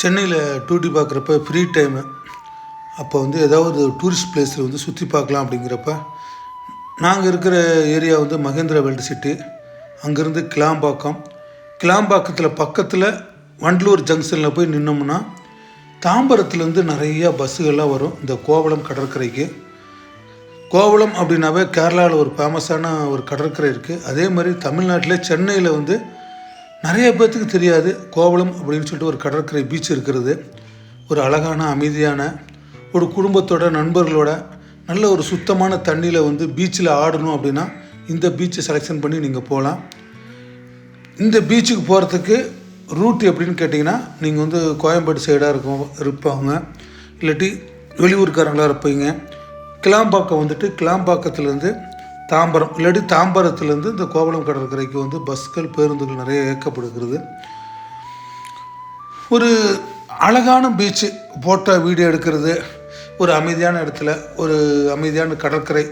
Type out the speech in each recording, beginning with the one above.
சென்னையில் டூட்டி பார்க்குறப்ப free time அப்போ வந்து ஏதாவது டூரிஸ்ட் பிளேஸில் வந்து சுற்றி பார்க்கலாம் அப்படிங்கிறப்ப நாங்கள் இருக்கிற ஏரியா வந்து மகேந்திரா வேர்ல்டு சிட்டி அங்கேருந்து கிளாம்பாக்கம். கிளாம்பாக்கத்தில் பக்கத்தில் வண்டலூர் ஜங்ஷனில் போய் நின்னோம்னா தாம்பரத்துலேருந்து நிறையா பஸ்ஸுகள்லாம் வரும். இந்த கோவளம் கடற்கரைக்கு. கோவளம் அப்படின்னாவே கேரளாவில் ஒரு ஃபேமஸான ஒரு கடற்கரை இருக்குது அதே மாதிரி தமிழ்நாட்டில் சென்னையில் வந்து நிறைய பேர்த்துக்கு தெரியாது. கோவளம் அப்படின்னு சொல்லிட்டு ஒரு கடற்கரை பீச் இருக்கிறது. ஒரு அழகான அமைதியான ஒரு குடும்பத்தோட நண்பர்களோட நல்ல ஒரு சுத்தமான தண்ணியில் வந்து பீச்சில் ஆடணும் அப்படின்னா இந்த பீச்சை செலெக்ஷன் பண்ணி நீங்கள் போகலாம் இந்த பீச்சுக்கு போகிறதுக்கு ரூட் எப்படின்னு கேட்டிங்கன்னா நீங்கள் வந்து கோயம்பேடு சைடாக இருக்கும் இருப்பாங்க. இல்லாட்டி வெளியூர்காரங்களாக இருப்பீங்க. கிளாம்பாக்கம் வந்துட்டு கிளாம்பாக்கத்துலேருந்து தாம்பரம் இல்லாட்டி தாம்பரத்துலேருந்து இந்த கோவளம் கடற்கரைக்கு வந்து பஸ்கள் பேருந்துகள் நிறைய இயக்கப்படுகிறது. ஒரு அழகான பீச்சு போட்டோ வீடியோ எடுக்கிறது. ஒரு அமைதியான இடத்துல ஒரு அமைதியான கடற்கரை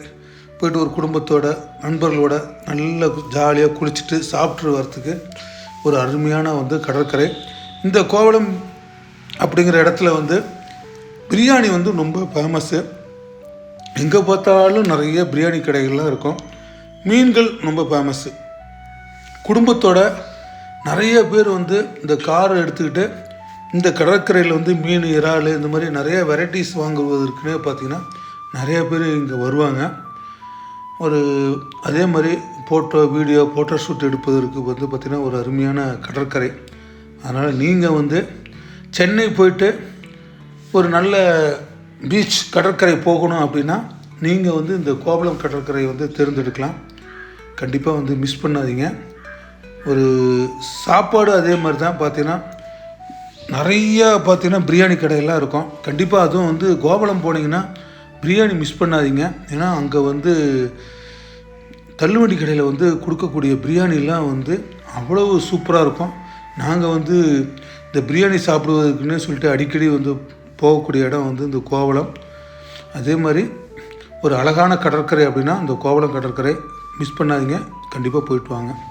போயிட்டு ஒரு குடும்பத்தோட நண்பர்களோட நல்ல ஜாலியாக குளிச்சுட்டு சாப்பிட்டு வரத்துக்கு ஒரு அருமையான வந்து கடற்கரை. இந்த கோவளம் அப்படிங்கிற இடத்துல வந்து பிரியாணி வந்து ரொம்ப ஃபேமஸ்ஸு எங்கே பார்த்தாலும் நிறைய பிரியாணி கடைகள்லாம் இருக்கும். மீன்கள் ரொம்ப ஃபேமஸ்ஸு குடும்பத்தோட நிறைய பேர் வந்து இந்த காரை எடுத்துக்கிட்டு இந்த கடற்கரையில் வந்து மீன் இறால் இந்த மாதிரி நிறைய வெரைட்டிஸ் வாங்குவதற்குனே பார்த்திங்கன்னா நிறைய பேர் இங்கே வருவாங்க. ஒரு அதே மாதிரி ஃபோட்டோ வீடியோ ஃபோட்டோ ஷூட் எடுப்பதற்கு வந்து பார்த்திங்கன்னா ஒரு அருமையான கடற்கரை. அதனால் நீங்கள் வந்து சென்னை போயிட்டு ஒரு நல்ல பீச் கடற்கரை போகணும் அப்படின்னா நீங்கள் வந்து இந்த கோவளம் கடற்கரை வந்து தேர்ந்தெடுக்கலாம். கண்டிப்பாக வந்து மிஸ் பண்ணாதீங்க. ஒரு சாப்பாடு அதே மாதிரி தான் பார்த்தீங்கன்னா நிறையா பார்த்தீங்கன்னா பிரியாணி கடையெல்லாம் இருக்கும். கண்டிப்பாக அதுவும் வந்து கோவளம் போனீங்கன்னா பிரியாணி மிஸ் பண்ணாதீங்க. ஏன்னா அங்கே வந்து தள்ளுவண்டி கடையில் வந்து கொடுக்கக்கூடிய பிரியாணிலாம் வந்து அவ்வளவு சூப்பராக இருக்கும். நாங்கள் வந்து இந்த பிரியாணி சாப்பிடுவதற்குன்னு சொல்லிட்டு அடிக்கடி வந்து போகக்கூடிய இடம் வந்து இந்த கோவளம். அதே மாதிரி ஒரு அழகான கடற்கரை அப்படின்னா இந்த கோவளம் கடற்கரை. மிஸ் பண்ணாதீங்க. கண்டிப்பாக போயிட்டு வாங்க.